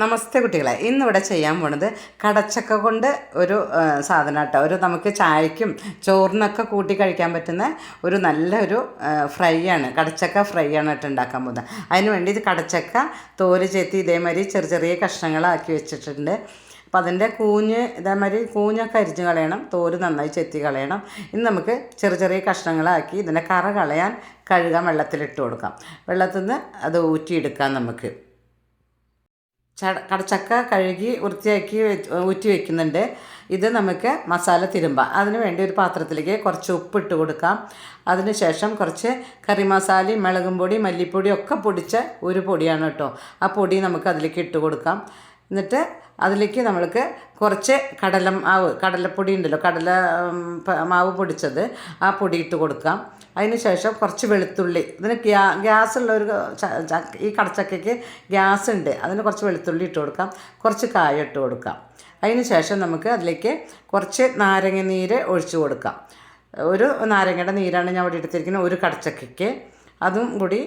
നമസ്തേ കുട്ടികളെ ഇന്നിവിടെ ചെയ്യാൻ പോണത് കടച്ചക്ക കൊണ്ട് ഒരു സാധനം കേട്ടോ ഒരു നമുക്ക് ചായക്കും ചോറിനൊക്കെ കൂട്ടി കഴിക്കാൻ പറ്റുന്ന ഒരു നല്ലൊരു ഫ്രൈ ആണ് കടച്ചക്ക ഫ്രൈ ആണ് കേട്ടോ ഉണ്ടാക്കാൻ പോകുന്നത്. അതിന് വേണ്ടി ഇത് കടച്ചക്ക തോൽ ചേത്തി ഇതേമാതിരി ചെറിയ ചെറിയ കഷ്ണങ്ങളാക്കി വെച്ചിട്ടുണ്ട്. അപ്പം അതിന്റെ കൂഞ്ഞ് ഇതേമാതിരി കൂഞ്ഞൊക്കെ അരിഞ്ഞ് കളയണം. തോൽ നന്നായി ചെത്തി കളയണം. ഇന്ന് നമുക്ക് ചെറിയ ചെറിയ കഷ്ണങ്ങളാക്കി ഇതിന്റെ കറ കളയാൻ കഴുകാൻ വെള്ളത്തിലിട്ട് കൊടുക്കാം. വെള്ളത്തിൽ നിന്ന് അത് ഊറ്റിയെടുക്കാം നമുക്ക്. കടച്ചക്ക കഴുകി വൃത്തിയാക്കി ഊറ്റി വെക്കുന്നുണ്ട്. ഇത് നമുക്ക് മസാല തിരുമ്പാം. അതിന് വേണ്ടി ഒരു പാത്രത്തിലേക്ക് കുറച്ച് ഉപ്പ് ഇട്ട് കൊടുക്കാം. അതിന് ശേഷം കുറച്ച് കറി മസാലയും മുളകും പൊടി മല്ലിപ്പൊടി ഒക്കെ പൊടിച്ച ഒരു പൊടിയാണ് കേട്ടോ. ആ പൊടി നമുക്ക് അതിലേക്ക് ഇട്ട് കൊടുക്കാം. എന്നിട്ട് അതിലേക്ക് നമ്മൾക്ക് കുറച്ച് കടല മാവ് കടലപ്പൊടി ഉണ്ടല്ലോ കടല മാവ് പൊടിച്ചത് ആ പൊടി ഇട്ട് കൊടുക്കാം. അതിന് ശേഷം കുറച്ച് വെളുത്തുള്ളി ഇതിന് ഗ്യാ ഗ്യാസ് ഉള്ള ഒരു ഈ കടച്ചക്കയ്ക്ക് ഗ്യാസ് ഉണ്ട് അതിന് കുറച്ച് വെളുത്തുള്ളി ഇട്ട് കൊടുക്കാം കുറച്ച് കായ ഇട്ട് കൊടുക്കാം. അതിന് ശേഷം നമുക്ക് അതിലേക്ക് കുറച്ച് നാരങ്ങ നീര് ഒഴിച്ചു കൊടുക്കാം. ഒരു നാരങ്ങയുടെ നീരാണ് ഞാൻ അവിടെ എടുത്തിരിക്കുന്നത് ഒരു കടച്ചക്കയ്ക്ക്. അതും കൂടി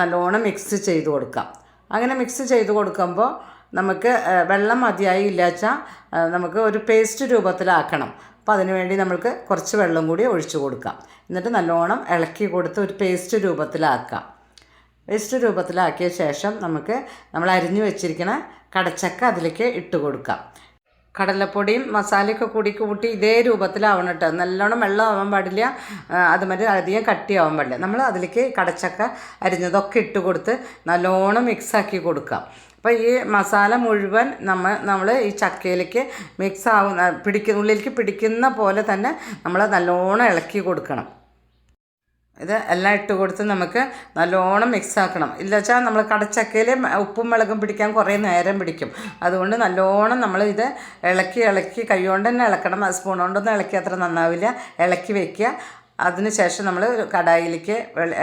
നല്ലോണം മിക്സ് ചെയ്ത് കൊടുക്കാം. അങ്ങനെ മിക്സ് ചെയ്ത് കൊടുക്കുമ്പോൾ നമുക്ക് വെള്ളം മതിയായി ഇല്ലാച്ചാൽ നമുക്ക് ഒരു പേസ്റ്റ് രൂപത്തിലാക്കണം. അപ്പോൾ അതിനുവേണ്ടി നമ്മൾക്ക് കുറച്ച് വെള്ളം കൂടി ഒഴിച്ചു കൊടുക്കാം. എന്നിട്ട് നല്ലോണം ഇളക്കി കൊടുത്ത് ഒരു പേസ്റ്റ് രൂപത്തിലാക്കാം. പേസ്റ്റ് രൂപത്തിലാക്കിയ ശേഷം നമുക്ക് നമ്മൾ അരിഞ്ഞു വെച്ചിരിക്കുന്ന കടച്ചക്ക അതിലേക്ക് ഇട്ട് കൊടുക്കാം. കടലപ്പൊടിയും മസാലയൊക്കെ കൂടി കൂട്ടി ഇതേ രൂപത്തിലാവണം കേട്ടോ. നല്ലോണം വെള്ളം ആവാൻ പാടില്ല അതുമാതിരി അധികം കട്ടിയാവാൻ പാടില്ല. നമ്മൾ അതിലേക്ക് കടച്ചക്ക അരിഞ്ഞതൊക്കെ ഇട്ട് കൊടുത്ത് നല്ലോണം മിക്സാക്കി കൊടുക്കാം. അപ്പോൾ ഈ മസാല മുഴുവൻ നമ്മൾ നമ്മൾ ഈ ചക്കയിലേക്ക് മിക്സ് ആവുന്ന പിടിക്കുന്ന ഉള്ളിലേക്ക് പിടിക്കുന്ന പോലെ തന്നെ നമ്മൾ നല്ലോണം ഇളക്കി കൊടുക്കണം. ഇത് എല്ലാം ഇട്ട് കൊടുത്ത് നമുക്ക് നല്ലോണം മിക്സ് ആക്കണം. ഇല്ല വെച്ചാൽ നമ്മൾ കടച്ചക്കയിൽ ഉപ്പും മുളകും പിടിക്കാൻ കുറേ നേരം പിടിക്കും. അതുകൊണ്ട് നല്ലോണം നമ്മൾ ഇത് ഇളക്കി ഇളക്കി കൈ കൊണ്ട് തന്നെ ഇളക്കണം സ്പൂൺ കൊണ്ടൊന്നും ഇളക്കി അത്ര നന്നാവില്ല. ഇളക്കി വെക്കുക. അതിന് ശേഷം നമ്മൾ കടായിലേക്ക്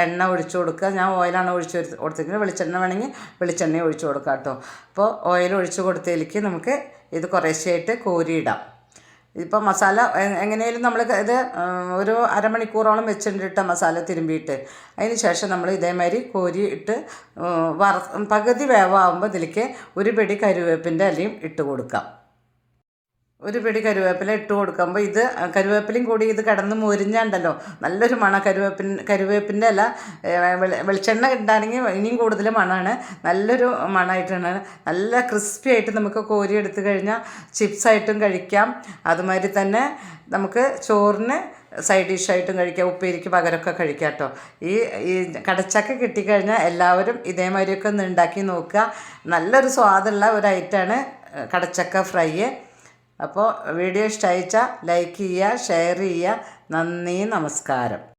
എണ്ണ ഒഴിച്ചു കൊടുക്കുക. ഞാൻ ഓയിലാണ് ഒഴിച്ച് കൊടുത്ത് കൊടുത്തിരിക്കുന്നത്. വെളിച്ചെണ്ണ വേണമെങ്കിൽ വെളിച്ചെണ്ണ ഒഴിച്ചു കൊടുക്കാം കേട്ടോ. അപ്പോൾ ഓയിൽ ഒഴിച്ച് കൊടുത്തതിലേക്ക് നമുക്ക് ഇത് കുറേശ്ശെയായിട്ട് കോരിയിടാം. ഇപ്പോൾ മസാല എങ്ങനെയും നമ്മൾ ഇത് ഒരു അരമണിക്കൂറോളം വെച്ചിട്ടിട്ട മസാല തിരുമ്പിയിട്ട്. അതിന് ശേഷം നമ്മൾ ഇതേമാതിരി കോരി ഇട്ട് വറ പകുതി വേവാകുമ്പോൾ ഇതിലേക്ക് ഒരു പിടി കരുവേപ്പിന്റെ ഇലയും ഇട്ട് കൊടുക്കാം. ഒരു പിടി കരുവേപ്പില ഇട്ട് കൊടുക്കുമ്പോൾ ഇത് കരുവേപ്പിലയും കൂടി ഇത് കിടന്ന് മുരിഞ്ഞാണ്ടല്ലോ. നല്ലൊരു മണ കരുവേപ്പിൻ കരുവേപ്പിന്റെ അല്ല വെളിച്ചെണ്ണ ഇട്ടാണെങ്കിൽ ഇനിയും കൂടുതൽ മണമാണ് നല്ലൊരു മണമായിട്ടാണ് നല്ല ക്രിസ്പി ആയിട്ട് നമുക്ക് കോരി എടുത്തു കഴിഞ്ഞാൽ ചിപ്സായിട്ടും കഴിക്കാം. അതുമാതിരി തന്നെ നമുക്ക് ചോറിന് സൈഡ് ഡിഷായിട്ടും കഴിക്കാം. ഉപ്പേരിക്ക് പകരമൊക്കെ കഴിക്കാം കേട്ടോ ഈ ഈ കടച്ചക്ക കിട്ടിക്കഴിഞ്ഞാൽ എല്ലാവരും ഇതേമാതിരിയൊക്കെ ഒന്ന് ഉണ്ടാക്കി നോക്കുക. നല്ലൊരു സ്വാദുള്ള ഒരു ഐറ്റമാണ് കടച്ചക്ക ഫ്രൈ. അപ്പോൾ വീഡിയോ ഇഷ്ടമായിച്ചാൽ ലൈക്ക് ചെയ്യുക ഷെയർ ചെയ്യുക. നന്ദി നമസ്കാരം.